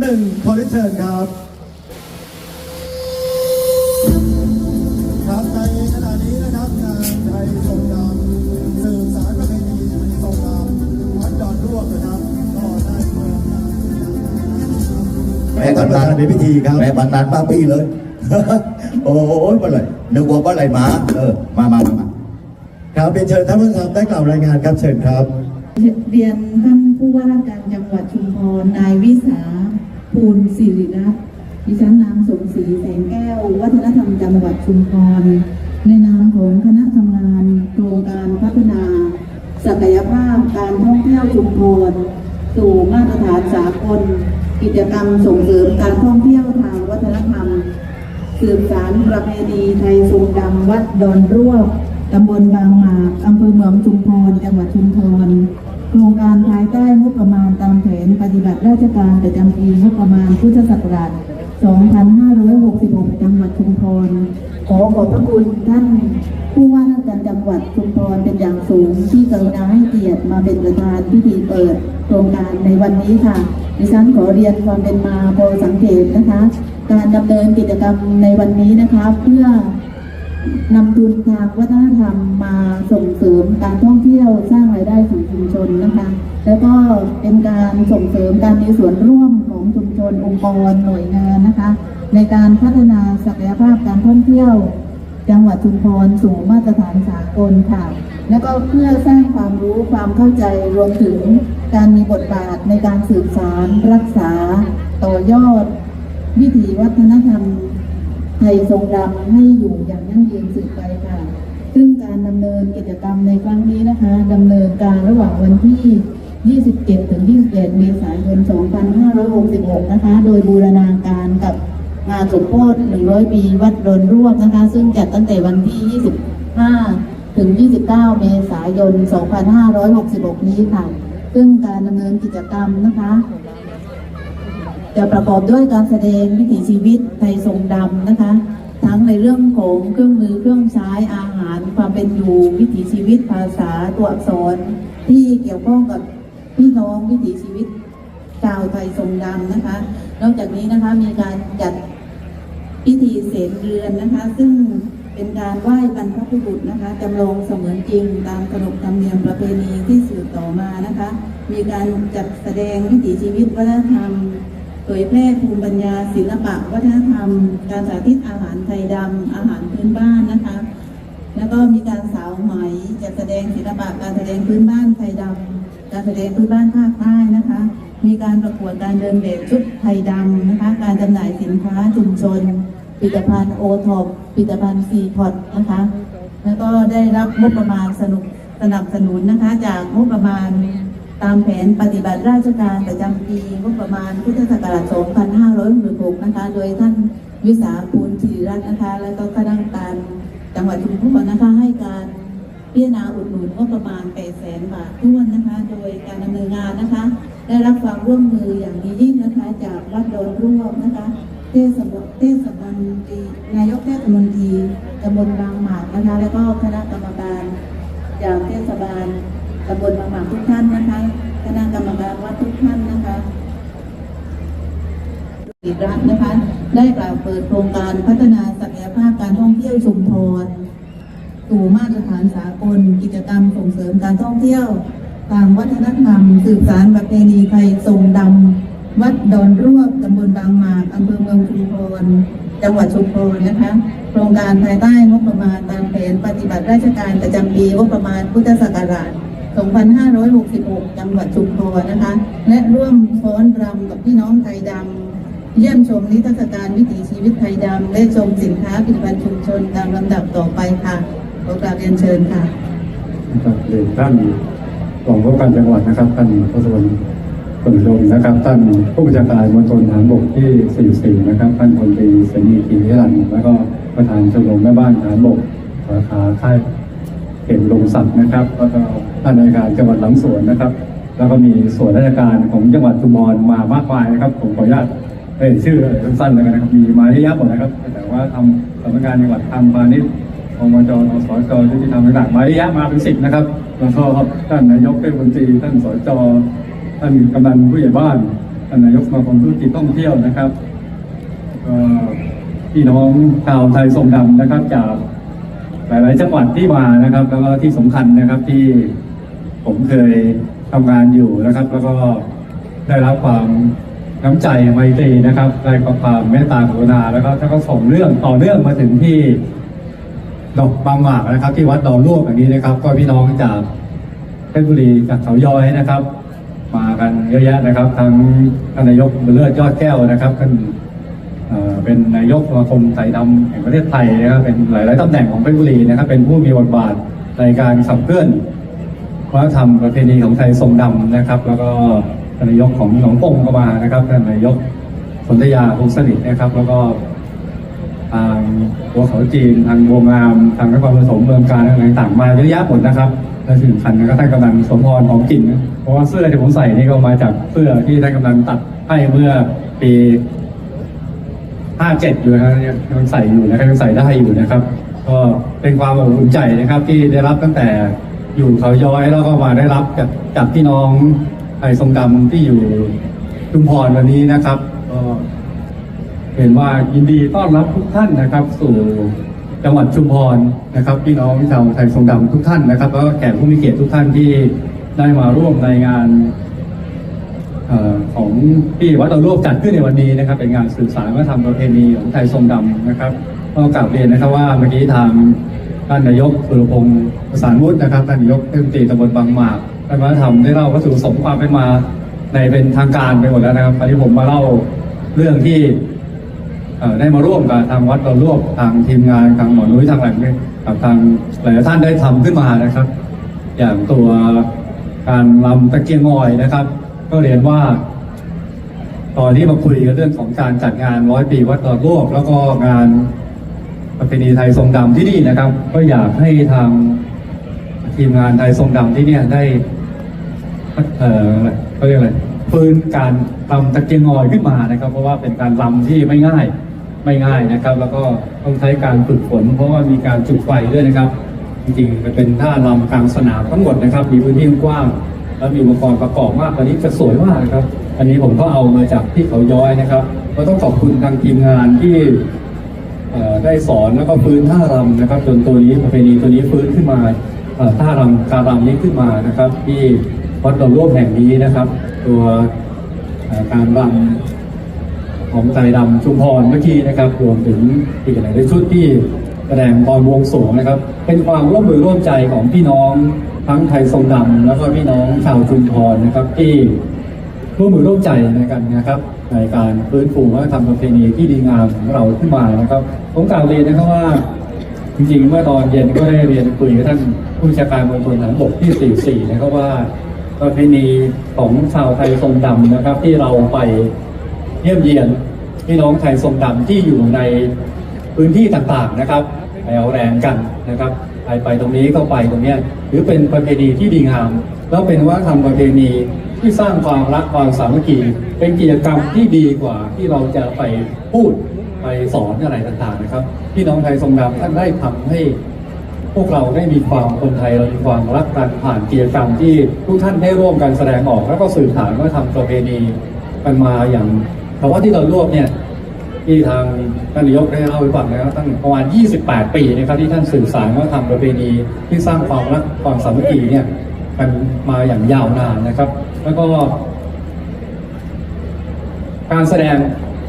หนึ่งขอเรียนเชิญครับ ครับในขณะนี้นะครับงานไทยทรงดำสืบสารประเพณีทรงดำวัดดอนรวกนะครับก็ได้เปิดงานแม่กำนันในพิธีครับแม่กำนันป้าปี้เลย โอ้ยมาเลยนึกว่าว่าอะไรมาเออมามามามาครับเป็นเชิญท่านผู้ชมได้กล่าวรายงานครับเชิญครับ เรียนท่านผู้ว่าราชการจังหวัดชุมพร นายวิสาภูลศิริรัตน์ดิฉันนางสมศรีแสงแก้ว วัฒนธรรมจังหวัดชุมพร ในนามของคณะทำงานโครงการพัฒนา ศักยภาพการท่องเที่ยวชุมพร สู่มาตรฐานสากล กิจกรรมส่งเสริมการท่องเที่ยวทางวัฒนธรรมสืบสารประเพณีไทยทรงดำวัดดอนร่วบตำบลบางหมากอำเภอเมืองชุมพร จังหวัดชุมพร โครงการภายใต้งบประมาณตามแผนปฏิบัติราชการประจำปีงบประมาณพุทธศักราช 2566 จังหวัดชุมพร ขอขอบพระคุณท่านผู้ว่าราชการจังหวัดชุมพรเป็นอย่างสูงที่กรุณาให้เกียรติมาเป็นประธานพิธีเปิดโครงการในวันนี้ค่ะ ดิฉันขอเรียนความเป็นมาพอสังเกตนะคะ การดำเนินกิจกรรมในวันนี้นะคะเพื่อ นำทุนทางวัฒนธรรมมาส่งเสริมการท่องเที่ยวสร้างรายได้สู่ชุมชนนะคะ แล้วก็เป็นการส่งเสริมการมีส่วนร่วมของชุมชนองค์กรหน่วยงานนะคะ ในการพัฒนาศักยภาพการท่องเที่ยว จังหวัดชุมพรสู่มาตรฐานสากลค่ะ แล้วก็เพื่อสร้างความรู้ความเข้าใจรวมถึงการมีบทบาทในการสืบสารรักษา ต่อยอด วิถีวัฒนธรรม ไทยทรงดำให้อยู่อย่างยั่งยืนสืบไปค่ะ ซึ่งการดำเนินกิจกรรมในครั้งนี้นะคะดำเนินการระหว่างวันที่ 27 ถึง 28 เมษายน 2566 นะคะ โดยบูรณาการกับงานสมโภช100 ปีวัดดอนร่วบนะคะ ซึ่งจัดตั้งแต่วันที่ 25 ถึง 29 เมษายน 2566 นี้ค่ะ ซึ่งการดำเนินกิจกรรมนะคะ จะประกอบด้วยการแสดงวิถีชีวิตไทยทรงดำนะคะ ทั้งในเรื่องของเครื่องมือเครื่องใช้อาหาร ความเป็นอยู่วิถีชีวิตภาษาตัวอักษร ที่เกี่ยวข้องกับพี่น้องวิถีชีวิตชาวไทยทรงดำนะคะ นอกจากนี้นะคะมีการจัดพิธีเสนเรือนนะคะ ซึ่งเป็นการไหว้บรรพบุรุษนะคะจำลองเสมือนจริงตามขนบธรรมเนียมประเพณีที่สืบต่อมานะคะ มีการจัดแสดงวิถีชีวิตวัฒนธรรม ผยแพร่ภูมิปัญญาศิลปะวัฒนธรรม การสาธิตอาหารไทยดำอาหารพื้นบ้านนะคะ แล้วก็มีการสาวไหมจัดแสดงศิลปะการแสดงพื้นบ้านไทยดำการแสดงพื้นบ้านภาคใต้นะคะ มีการประกวดการเดินแบบชุดไทยดำนะคะ การจำหน่ายสินค้าชุมชนผลิตภัณฑ์โอท็อปผลิตภัณฑ์ซีพอตนะคะ แล้วก็ได้รับงบประมาณสนุกสนับสนุนนะคะ จากงบประมาณ ตามแผนปฏิบัติราชการประจำปีงบประมาณพุทธศักราช 2566 นะคะ โดยท่านวิสาภูลศิริรัตน์นะคะ แล้วก็คณะกรรมการจังหวัดชุมพรนะคะ ให้การพิจารณาอุดหนุนงบประมาณ 800,000 บาทท้วนนะคะ โดยการดำเนินงานนะคะ ได้รับความร่วมมืออย่างดียิ่งนะคะจากวัดโดนร่วมนะคะเทศบาลเทศบาลตรีนายกเทศมนตรีตำบลบางหมากนะคะ แล้วก็คณะกรรมการจากเทศบาล ตำบลบางหมากทุกท่านนะคะคณะกรรมการวัดทุกท่านนะคะกิรัฐนะคะ ได้กล่าวเปิดโครงการพัฒนาศักยภาพการท่องเที่ยวชุมพรสู่มาตรฐานสากล กิจกรรมส่งเสริมการท่องเที่ยวทางวัฒนธรรม สืบสารประเพณีไทยทรงดำ วัดดอนรวบตำบลบางหมากอำเภอเมืองชุมพรจังหวัดชุมพรนะคะ โครงการภายใต้งบประมาณตามแผนปฏิบัติราชการประจำปีงบประมาณพุทธศักราช 2566 จังหวัดชุมพรนะคะ และร่วมฟ้อนรำกับพี่น้องไทยดำเยี่ยมชมนิทรรศการวิถีชีวิตไทยดำและชมสินค้าผลิตภัณฑ์ชุมชนตามลำดับต่อไปค่ะขอกราบเรียนเชิญค่ะนะครับเรียนท่านรองผู้การจังหวัดนะครับท่านพระสวนผลลมนะครับท่านผู้บัญชาการมณฑลทหารบกที่ 44 นะครับท่านพลตรีเสนีกีนิรันดร์แล้วก็ประธานชมรมแม่บ้านทหารบกสาขาค่ายเข็มลงศักดิ์นะครับแล้วก็ ท่านนายการจังหวัดหลังสวนนะครับ แล้วก็มีส่วนราชการของจังหวัดชุมพรมามากมายนะครับผมขออนุญาตเอ่ยชื่อสั้นๆเลยนะครับ มีมาเยอะแยะหมดนะครับแต่ว่าทำสำนักงานจังหวัดทำพาณิชย์องจนสจยุติธรรมต่างๆมาเยอะแยะมาเป็นสิบนะครับ แล้วก็ท่านนายกเทศมนตรีท่านสจท่านกำนันผู้ใหญ่บ้านท่านนายกสมาคมธุรกิจท่องเที่ยวนะครับพี่น้องชาวไทยทรงดำนะครับจากหลาย ๆ จังหวัดที่มานะครับ แล้วก็ที่สำคัญนะครับที่ ผมเคยทำงานอยู่นะครับ แล้วก็ได้รับความน้ำใจไมตรีนะครับได้ความเมตตากรุณาแล้วก็แล้วก็ส่งเรื่องต่อเนื่องมาถึงที่ดอกบางหมากนะครับ ที่วัดดอนลวกอย่างนี้นะครับ ก็พี่น้องจากเพชรบุรีจากเขาย้อยนะครับ มากันเยอะแยะนะครับ ทั้งท่านนายกบุญเลิศยอดแก้วนะครับท่านเป็นนายกสมาคมไทยดำแห่งประเทศไทยนะครับเป็นหลาย ๆตำแหน่งของเพชรบุรีนะครับ เป็นผู้มีบทบาทในการขับเคลื่อน วัฒนธรรมประเพณีของไทยทรงดำนะครับ แล้วก็ท่านนายกของหนองปงก็มานะครับท่านนายกสนธยาพงศนิทนะครับ แล้วก็ทางบัวเขาจีนทางบัวงามทางนครปฐมเมืองการอะไรต่างๆมาเยอะแยะหมดนะครับและที่สำคัญก็ท่านกำนันสมพรของกลิ่นเพราะว่าเสื้อที่ผมใส่นี่ก็มาจากเสื้อที่ท่านกำนันตัดให้เมื่อปี57อยู่นะครับยังใส่อยู่นะครับยังใส่ได้อยู่นะครับ ก็เป็นความอบอุ่นใจนะครับที่ได้รับตั้งแต่ อยู่เขาย้อยแล้วก็มาได้รับจากจากพี่น้องไทยทรงดำที่อยู่ชุมพรวันนี้นะครับก็เห็นว่ายินดีต้อนรับทุกท่านนะครับ สู่จังหวัดชุมพรนะครับ พี่น้องชาวไทยทรงดำทุกท่านนะครับ แล้วก็แขกผู้มีเกียรติทุกท่านที่ได้มาร่วมในงานออของที่วัดเราร่วมจัดขึ้นในวันนี้นะครับ เป็นงานสื่อสารวัฒนธรรมประเพณีของไทยทรงดำนะครับก็กลับเรียนนะครับว่าเมื่อกี้ทาง ท่านนายกสุรพงศ์ประสานวุฒินะครับท่านนายกเทศมนตรีตำบลบางหมากท่านวัฒนธรรมได้เล่าวัตถุประสงค์ความเป็นมาในเป็นทางการไปหมดแล้วนะครับตอนนี้ผมมาเล่าเรื่องที่ได้มาร่วมกับทางวัดเราร่วมทางทีมงานทางหมอนุ้ยทางหล่งกับทางหลายท่านได้ทำขึ้นมานะครับ อย่างตัวการลำตะเกียงงอยนะครับ ก็เรียนว่า ตอนนี้มาคุยกันเรื่องของการจัดงานร้อยปีวัดดอนลวกแล้วก็งาน ประเพณีไทยทรงดำที่นี่นะครับ ก็อยากให้ทางทีมงานไทยทรงดำที่เนี่ยได้เออเขาเรียกอะไรฟื้นการรำตะเกียงงอยขึ้นมานะครับ เพราะว่าเป็นการรำที่ไม่ง่ายไม่ง่ายนะครับ แล้วก็ต้องใช้การฝึกฝน เพราะว่ามีการจุดไฟด้วยนะครับ จริงๆมันเป็นท่ารำกลางสนามทั้งหมดนะครับ มีพื้นที่กว้าง แล้วมีอุปกรณ์ประกอบมากอันนี้จะสวยมากนะครับ อันนี้ผมก็เอามาจากที่เขาย้อยนะครับ ก็ต้องขอบคุณทางทีมงานที่ ได้สอนแล้วก็ฟื้นท่ารำนะครับ จนตัวนี้ประเพณีตัวนี้ฟื้นขึ้นมาท่ารำการรำนี้ขึ้นมานะครับ ที่วัดดอนร่วมแห่งนี้นะครับ ตัวการรำของใจดำชุมพรเมื่อกี้นะครับรวมถึงอีกหลายชุดที่แสดงตอนวงสวงนะครับ เป็นความร่วมมือร่วมใจของพี่น้องทั้งไทยทรงดำแล้วก็พี่น้องชาวชุมพรนะครับที่ร่วมมือร่วมใจในกันนะครับ ในการฟื้นฟูวัฒนธรรมประเพณีที่ดีงามของเราขึ้นมานะครับผมกล่าวเรียนนะครับว่า จริงๆ เมื่อตอนเย็นก็ได้เรียนคุยกับท่านผู้บัญชาการมณฑลทหารบกที่ 44 นะครับว่าประเพณีของชาวไทยทรงดำนะครับ ที่เราไปเยี่ยมเยียนพี่น้องไทยทรงดำที่อยู่ในพื้นที่ต่างๆนะครับไปเอาแรงกันนะครับไปไปตรงนี้ก็ไปตรงเนี้ยหรือเป็นประเพณีที่ดีงาม แล้วเป็นวัฒนธรรมประเพณี ที่สร้างความรักความสามัคคีเป็นกิจกรรมที่ดีกว่าที่เราจะไปพูดไปสอนอะไรต่างๆนะครับพี่น้องไทยทรงดำท่านได้ทำให้พวกเราได้มีความคนไทยเรามีความรักกันผ่านกิจกรรมที่ทุกท่านได้ร่วมกันแสดงออกแล้วก็สื่อสารว่าทำประเพณีกันมาอย่างเพราะว่าที่เราร่วมเนี่ยที่ทางท่านนายกได้เล่าให้ฟังนะครับตั้งประมาณ 28 ปีนะครับที่ท่านสื่อสารว่าทำประเพณีที่สร้างความรักความสามัคคีเนี่ยกันมาอย่างยาวนานนะครับ แล้วก็ การแสดง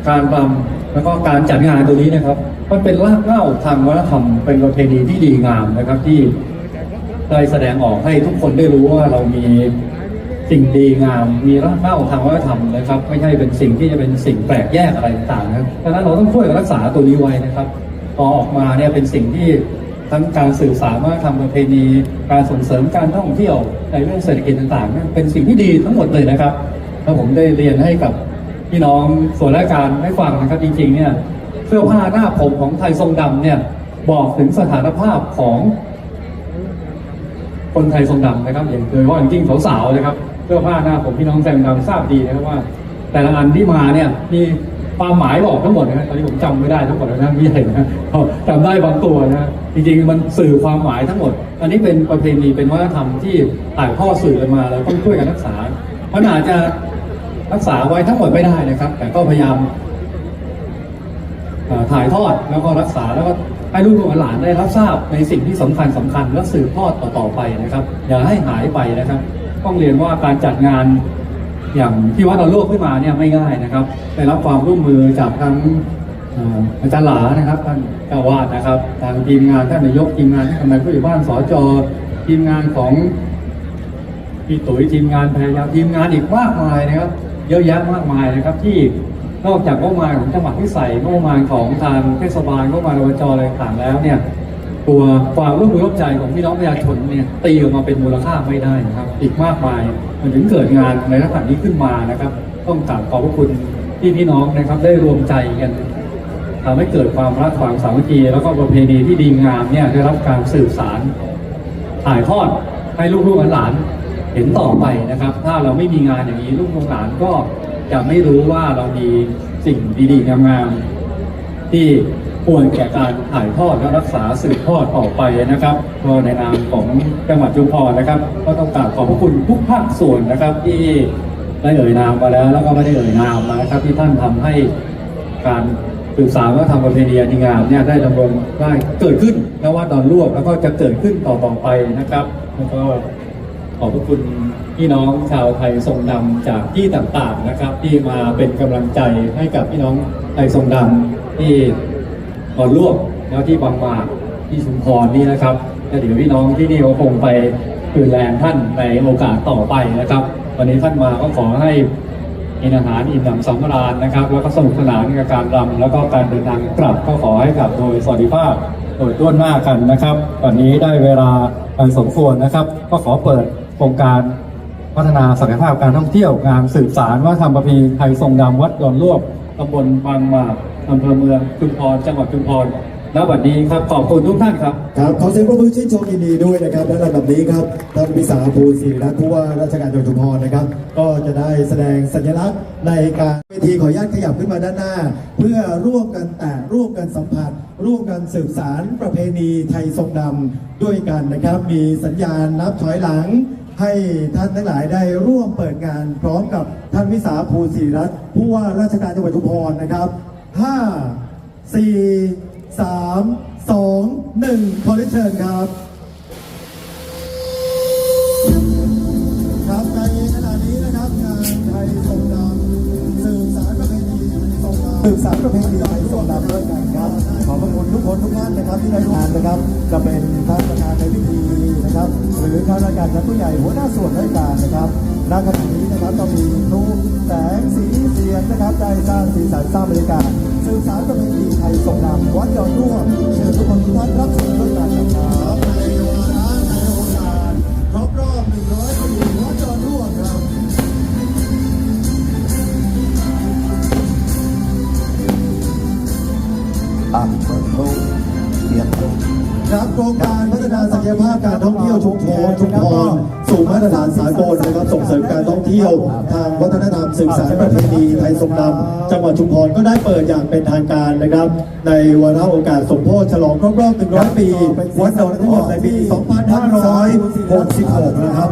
การรำแล้วก็การจัดงานตัวนี้นะครับ มันเป็นรากเหง้าทางวัฒนธรรมเป็นประเพณีที่ดีงามนะครับที่ได้แสดงออกให้ทุกคนได้รู้ว่าเรามีสิ่งดีงาม มีรากเหง้าทางวัฒนธรรมนะครับ ไม่ใช่เป็นสิ่งที่จะเป็นสิ่งแปลกแยกอะไรต่างๆนะครับดังนั้นเราต้องช่วยรักษาตัวนี้ไว้นะครับพอออกมาเนี่ยเป็นสิ่งที่ ทั้งการสื่อสารวัฒนธรรมประเพณีการส่งเสริมการท่องเที่ยวในเรื่องเศรษฐกิจต่างๆนั่นเป็นสิ่งที่ดีทั้งหมดเลยนะครับถ้าผมได้เรียนให้กับพี่น้องส่วนราชการให้ฟังนะครับจริงๆเนี่ยเสื้อผ้าหน้าผมของไทยทรงดำเนี่ยบอกถึงสถานภาพของ คนไทยทรงดำนะครับอย่างโดยเฉพาะอย่างยิ่งสาวๆนะครับเสื้อผ้าหน้าผมพี่น้องแฟนดำทราบดีนะครับว่า แต่ละอันที่มาเนี่ยมี ความหมายบอกทั้งหมดนะครับตอนนี้ผมจำไม่ได้ทั้งหมดนะพี่เห็นนะจำได้บางตัวนะจริงๆมันสื่อความหมายทั้งหมด อันนี้เป็นประเพณีเป็นวัฒนธรรมที่ถ่ายทอดสื่อกันมาเราต้องช่วยกันรักษามันอาจจะรักษาไว้ทั้งหมดไม่ได้นะครับ แต่ก็พยายามถ่ายทอดแล้วก็รักษาแล้วก็ให้ลูกหลานได้รับทราบในสิ่งที่สำคัญสำคัญและสืบทอดต่อๆไปนะครับ อย่าให้หายไปนะครับ ต้องเรียนว่าการจัดงาน อย่างที่วัดเราโลกขึ้นมาเนี่ยไม่ง่ายนะครับได้รับความร่วมมือจากทั้งอาจารย์หลานะครับท่านเจ้าวาดนะครับ ทางทีมงานท่านนายกทีมงานที่ทำงานผู้ใหญ่บ้านสจทีมงานของพี่ตุ๋ยทีมงานพยายามทีมงานอีกมากมายนะครับ เยอะแยะมากมายนะครับที่นอกจากงบประมาณของจังหวัดที่ใส่งบประมาณของทางเทศบาลงบประมาณอบจอะไรต่างแล้วเนี่ย ตัวความร่วมมือร่วมใจของพี่น้องประชาชนเนี่ยตีออกมาเป็นมูลค่าไม่ได้นะครับ อีกมากมายมันถึงเกิดงานในลักษณะนี้ขึ้นมานะครับ ต้องกราบขอบพระคุณที่พี่น้องนะครับได้รวมใจกันทำให้เกิดความรักความสามัคคีแล้วก็ประเพณีที่ดีงามเนี่ยได้รับการสืบสารถ่ายทอดให้ลูกๆหลานเห็นต่อไปนะครับ ถ้าเราไม่มีงานอย่างนี้ลูกหลานก็จะไม่รู้ว่าเรามีสิ่งดีๆงามๆที่ ควรแก่การถ่ายทอดและรักษาสืบทอดต่อไปนะครับก็ในนามของจังหวัดชุมพรนะครับ ก็ต้องกราบขอบพระคุณทุกภาคส่วนนะครับที่ได้เอ่ยนามมาแล้ว แล้วก็ไม่ได้เอ่ยนามมานะครับ ที่ท่านทำให้การสืบสารวัฒนธรรมประเพณีอันงามเนี่ยได้ดำรงได้เกิดขึ้นนวัดดอนลวกแล้วก็จะเกิดขึ้นต่อต่อไปนะครับ แล้วก็ขอบพระคุณพี่น้องชาวไทยทรงดำจากที่ต่างๆนะครับ ที่มาเป็นกำลังใจให้กับพี่น้องไทยทรงดำที่ ดอนลวกแล้วที่บางหมากที่ชุมพรนี่นะครับแล้วเดี๋ยวพี่น้องที่นี่ก็คงไปคืนแรงท่านในโอกาสต่อไปนะครับ วันนี้ท่านมาก็ขอให้กินอาหารอิ่มหนำสำราญนะครับ แล้วก็สนุกสนานกับการรำแล้วก็การเดินทางกลับก็ขอให้กลับโดยสวัสดิภาพโดยต้วนหน้ากันนะครับ วันนี้ได้เวลาอันสมควรนะครับ ก็ขอเปิดโครงการพัฒนาศักยภาพการท่องเที่ยวงานสืบสารวัฒนธรรมประเพณีไทยทรงดำวัดดอนลวกตำบลบางหมาก อำเภอเมืองชุมพรจังหวัดชุมพรณบัดนี้ครับขอบคุณทุกท่านครับ ครับขอเสียงปรบมือชื่นชมยินดีด้วยนะครับและลำดับนี้ครับท่านพิสาภูศิริรัตน์ผู้ว่าราชการจังหวัดชุมพรนะครับ ก็จะได้แสดงสัญลักษณ์ในการเวทีขออนุญาตขยับขึ้นมาด้านหน้า เพื่อร่วมกันแตะร่วมกันสัมผัส ร่วมกันสืบสารประเพณีไทยทรงดำด้วยกันนะครับ มีสัญญาณนับถอยหลังให้ท่านทั้งหลายได้ร่วมเปิดงาน พร้อมกับท่านวิสาภูศิริรัตน์ผู้ว่าราชการจังหวัดชุมพรนะครับ 5สี่สามสองหนึ่งขอเรียนเชิญครับ ครับในขณะนี้นะครับงานไทยทรงดำสืบสารประเพณีไทยทรงดำสืบสารประเพณีไทยทรงดำด้วยกันครับ ขอบพระคุณทุกคนทุกท่านนะครับที่ได้ร่วมงานนะครับ จะเป็นท่านประธานในพิธีนะครับ หรือข้าราชการชั้นผู้ใหญ่หัวหน้าส่วนราชการนะครับณขณะนี้ นะครับก็มีทุกแสงสีเสียงนะครับได้สร้างสีสันสร้างบรรยากาศสืบสารประเพณีไทยทรงดำวัดยอดร่วมเชิญทุกคนทุกท่านรับชมด้วยกันนะครับในวาระในโอกาสครบรอบ100ปีวัดยอดร่วมครับอะเปิดโลกเสียงครับโครงการพัฒนาศักยภาพการท่องเที่ยวชุมพรชุมพรสู่มาตรฐานสากลนะครับส่งเสริมการท่องเที่ยว ทางวัฒนธรรมสืบสารประเพณีไทยทรงดำจังหวัดชุมพรก็ได้เปิดอย่างเป็นทางการนะครับ ในวาระโอกาสสมโพธิฉลองครบรอบ 100 ปี วัดดอนทั้งหมดในปี 2566 นะครับ